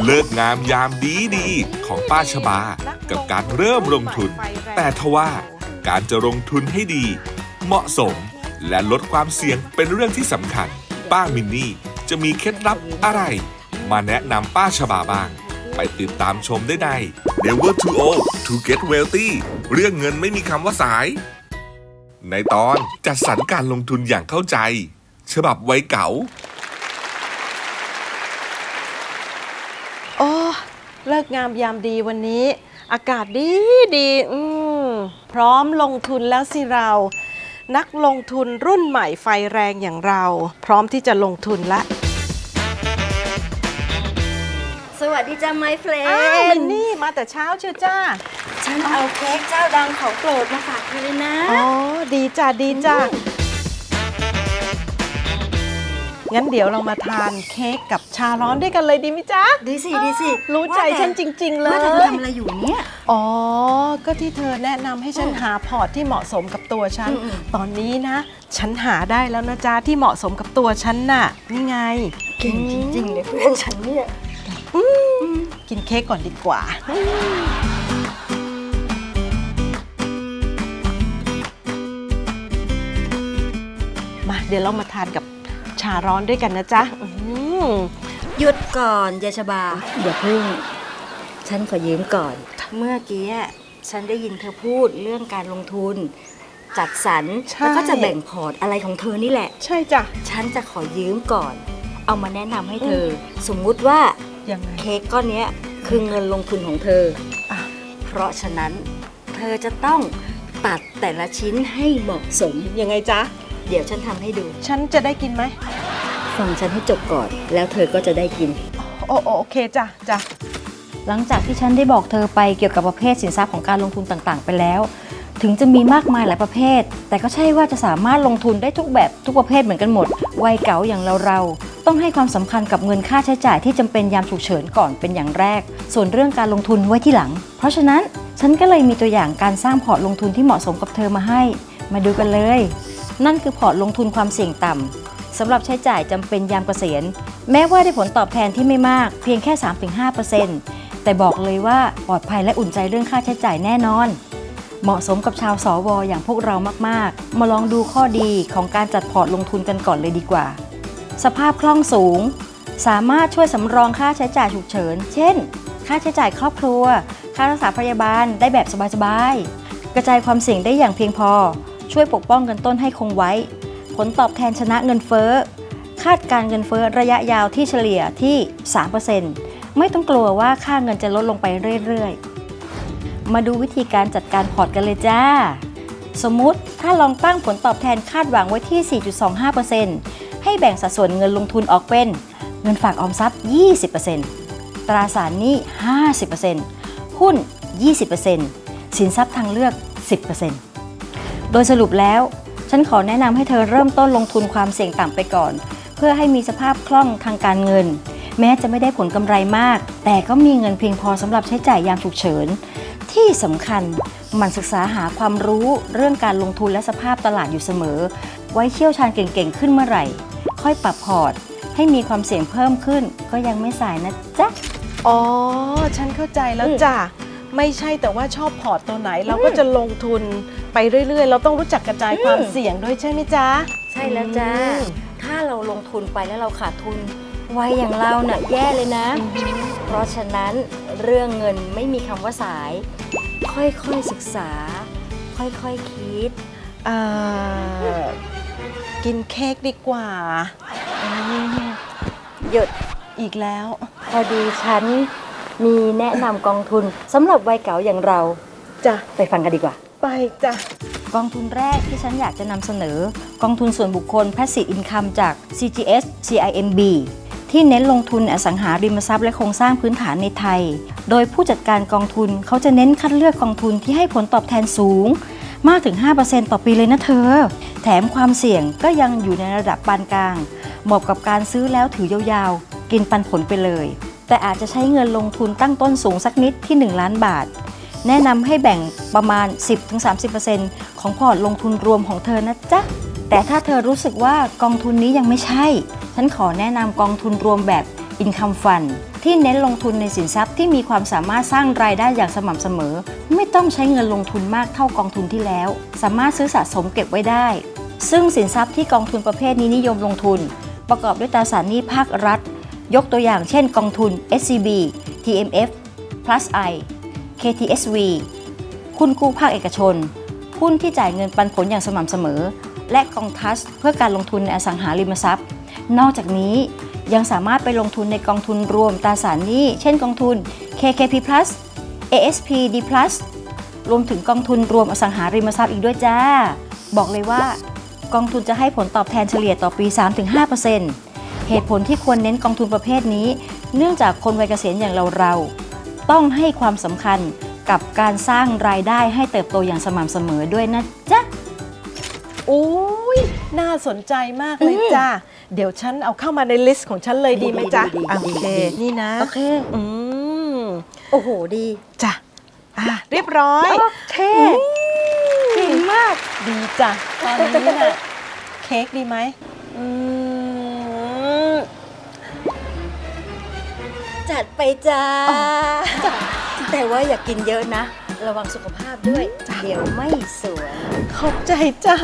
เลิกงามยามดีดีของป้าชบา กับการเริ่มลงทุน แต่ทว่าการจะลงทุนให้ดี เหมาะสม และลดความเสี่ยงเป็นเรื่องที่สำคัญ ป้ามินนี่จะมีเคล็ดลับอะไร มาแนะนำป้าชบาบ้าง ไปติดตามชมได้ใน Never Too Old to Get Wealthy เรื่องเงินไม่มีคำว่าสาย ในตอนจัดสรรการลงทุนอย่างเข้าใจ ฉบับไวเก่า โอ้ เลิกงามยามดีวันนี้ อากาศดีดีอืมพร้อมลงทุนแล้วสิเรา นักลงทุนรุ่นใหม่ไฟแรงอย่างเรา พร้อมที่จะลงทุนละสวัสดีจ้าไมเฟรอ้าวนมินนี่มาแต่เช้าเชียวจ้าฉันเอาเค้กเจ้าดังของโปรดมาฝากเธอเลยนะ อ๋อดีจ้าดีจ้า งั้นเดี๋ยวเรามาทานเค้กกับชาร้อนด้วยกันเลยดีไหมจ๊ะ ดีสิดีสิรู้ใจฉันจริง ๆ เลว่าแต่เธอยทำอะไรอยู่เนี่ย อ๋อ ก็ที่เธอแนะนำให้ฉันหาพอร์ตที่เหมาะสมกับตัวฉันอืมอืม ตอนนี้นะ ฉันหาได้แล้วนะจ๊ะที่เหมาะสมกับตัวฉันน่ะ นี่ไงเก่งจริงๆเลยเพื่อนฉันเนี่ย กินเค้กก่อนดีกว่า มาเดี๋ยวเรามาทานกับ ชาร้อนด้วยกันนะจ๊ะอืมหยุดก่อนยายชบาอย่าพึ่ง ฉันขอยืมก่อน เมื่อกี้ฉันได้ยินเธอพูดเรื่องการลงทุน จัดสรรแล้วก็จะแบ่งพอร์ตอะไรของเธอนี่แหละ ใช่จ้ะฉันจะขอยืมก่อน เอามาแนะนำให้เธอ สมมุติว่ายังไง เค้กก้อนเนี้ยคือเงินลงทุนของเธอ อะ เพราะฉะนั้น เธอจะต้องตัดแต่ละชิ้นให้เหมาะสม ยังไงจ๊ะ เดี๋ยวฉันทำให้ดูฉันจะได้กินไหมฟังฉันให้จบก่อน แล้วเธอก็จะได้กิน โอโอโอเคจ้ะจ้ะหลังจากที่ฉันได้บอกเธอไปเกี่ยวกับประเภทสินทรัพย์ของการลงทุนต่างๆ ไปแล้ว ถึงจะมีมากมายหลายประเภท แต่ก็ใช่ว่าจะสามารถลงทุนได้ทุกแบบทุกประเภทเหมือนกันหมด วัยเก๋าอย่างเราเราๆต้องให้ความสำคัญกับเงินค่าใช้จ่ายที่จำเป็นยามฉุกเฉินก่อนเป็นอย่างแรก ส่วนเรื่องการลงทุนไว้ที่หลัง เพราะฉะนั้นฉันก็เลยมีตัวอย่างการสร้างพอร์ตลงทุนที่เหมาะสมกับเธอมาให้ มาดูกันเลย นั่นคือพอร์ตลงทุนความเสี่ยงต่ำสำหรับใช้จ่ายจำเป็นยามเกษียณ แม้ว่าได้ผลตอบแทนที่ไม่มากเพียงแค่ 3-5%แต่บอกเลยว่าปลอดภัยและอุ่นใจเรื่องค่าใช้จ่ายแน่นอน เหมาะสมกับชาวสวอย่างพวกเรามากๆ มาลองดูข้อดีของการจัดพอร์ตลงทุนกันก่อนเลยดีกว่า สภาพคล่องสูง สามารถช่วยสำรองค่าใช้จ่ายฉุกเฉิน เช่น ค่าใช้จ่ายครอบครัว ค่ารักษาพยาบาลได้แบบสบายๆกระจายความเสี่ยงได้อย่างเพียงพอ ช่วยปกป้องเงินต้นให้คงไว้ ผลตอบแทนชนะเงินเฟ้อ คาดการเงินเฟ้อระยะยาวที่เฉลี่ยที่ 3%ไม่ต้องกลัวว่าค่าเงินจะลดลงไปเรื่อยๆ มาดูวิธีการจัดการพอร์ตกันเลยจ้า สมมุติถ้าลองตั้งผลตอบแทนคาดหวังไว้ที่ 4.25%ให้แบ่งสัดส่วนเงินลงทุนออกเป็น เงินฝากออมทรัพย์ 20%ตราสารหนี้ 50%หุ้น 20%สินทรัพย์ทางเลือก 10% โดยสรุปแล้ว ฉันขอแนะนำให้เธอเริ่มต้นลงทุนความเสี่ยงต่ำไปก่อน เพื่อให้มีสภาพคล่องทางการเงิน แม้จะไม่ได้ผลกำไรมาก แต่ก็มีเงินเพียงพอสำหรับใช้จ่ายยามฉุกเฉิน ที่สำคัญหมันศึกษาหาความรู้เรื่องการลงทุนและสภาพตลาดอยู่เสมอ ไว้เชี่ยวชาญเก่งๆขึ้นเมื่อไหร่ ค่อยปรับพอร์ต ให้มีความเสี่ยงเพิ่มขึ้น ก็ยังไม่สายนะจ๊ะ อ๋อ ฉันเข้าใจแล้วจ้ะ ไม่ใช่แต่ว่าชอบพอร์ตตัวไหน เราก็จะลงทุนไปเรื่อย ๆ เราต้องรู้จักกระจายความเสี่ยงด้วยใช่ไหมจ๊ะ ใช่แล้วจ้าอืมถ้าเราลงทุนไปแล้วเราขาดทุนวัยอย่างเราเน่ะแย่เลยนะ เพราะฉะนั้นเรื่องเงินไม่มีคำว่าสาย ค่อยๆศึกษา ค่อยๆคคิด เอ่อ กินเค้กดีกว่าอืมหยุดอีกแล้ว พอดีฉัน มีแนะนำกองทุนสำหรับวัยเก๋าอย่างเราจ้ะไปฟังกันดีกว่า ไปจ้ะกองทุนแรกที่ฉันอยากจะนำเสนอ กองทุนส่วนบุคคล Passive Income จาก CGS CIMB ที่เน้นลงทุนอสังหาริมทรัพย์และโครงสร้างพื้นฐานในไทย โดยผู้จัดการกองทุนเขาจะเน้นคัดเลือกกองทุนที่ให้ผลตอบแทนสูง มากถึง 5%ต่อปีเลยนะเธอ แถมความเสี่ยงก็ยังอยู่ในระดับปานกลาง เหมาะกับการซื้อแล้วถือยาวๆ กินปันผลไปเลย แต่อาจจะใช้เงินลงทุนตั้งต้นสูงสักนิดที่ 1 ล้านบาท แนะนำให้แบ่งประมาณ 10-30%ของพอร์ตลงทุนรวมของเธอนะจ๊ะ แต่ถ้าเธอรู้สึกว่ากองทุนนี้ยังไม่ใช่ ฉันขอแนะนำกองทุนรวมแบบ Income Fund ที่เน้นลงทุนในสินทรัพย์ที่มีความสามารถสร้างรายได้อย่างสม่ำเสมอ ไม่ต้องใช้เงินลงทุนมากเท่ากองทุนที่แล้ว สามารถซื้อสะสมเก็บไว้ได้ ซึ่งสินทรัพย์ที่กองทุนประเภทนี้นิยมลงทุน ประกอบด้วยตราสารหนี้ภาครัฐ ยกตัวอย่างเช่นกองทุน SCB TMF Plus I KTSV หุ้นกู้ภาคเอกชน หุ้นที่จ่ายเงินปันผลอย่างสม่ำเสมอ และกองทัสเพื่อการลงทุนในอสังหาริมทรัพย์ นอกจากนี้ยังสามารถไปลงทุนในกองทุนรวมตราสารหนี้ เช่นกองทุน KKP Plus ASP D Plus รวมถึงกองทุนรวมอสังหาริมทรัพย์อีกด้วยจ้า บอกเลยว่ากองทุนจะให้ผลตอบแทนเฉลี่ยต่อปี 3-5%เหตุผลที่ควรเน้นกองทุนประเภทนี้ เนื่องจากคนวัยเกษียณอย่างเราเราๆ ต้องให้ความสำคัญกับการสร้างรายได้ให้เติบโตอย่างสม่ำเสมอด้วยนะจ๊ะ โอ้ยน่าสนใจมากเลยจ้าเดี๋ยวฉันเอาเข้ามาในลิสต์ของฉันเลยดีไหมจ๊ะดีดีอะดีโอเค ดี นี่นะ โอเค อืมโอ้โหดีจ้ะอะเรียบร้อย โอเคเก่งมาก ดีจ้ะตอนนี้น่ะ เค้กดีไหมอืม จัดไปจ้า แต่ว่าอย่ากกินเยอะนะ ระวังสุขภาพด้วย เดี๋ยวไม่สวย ขอบใจจ้า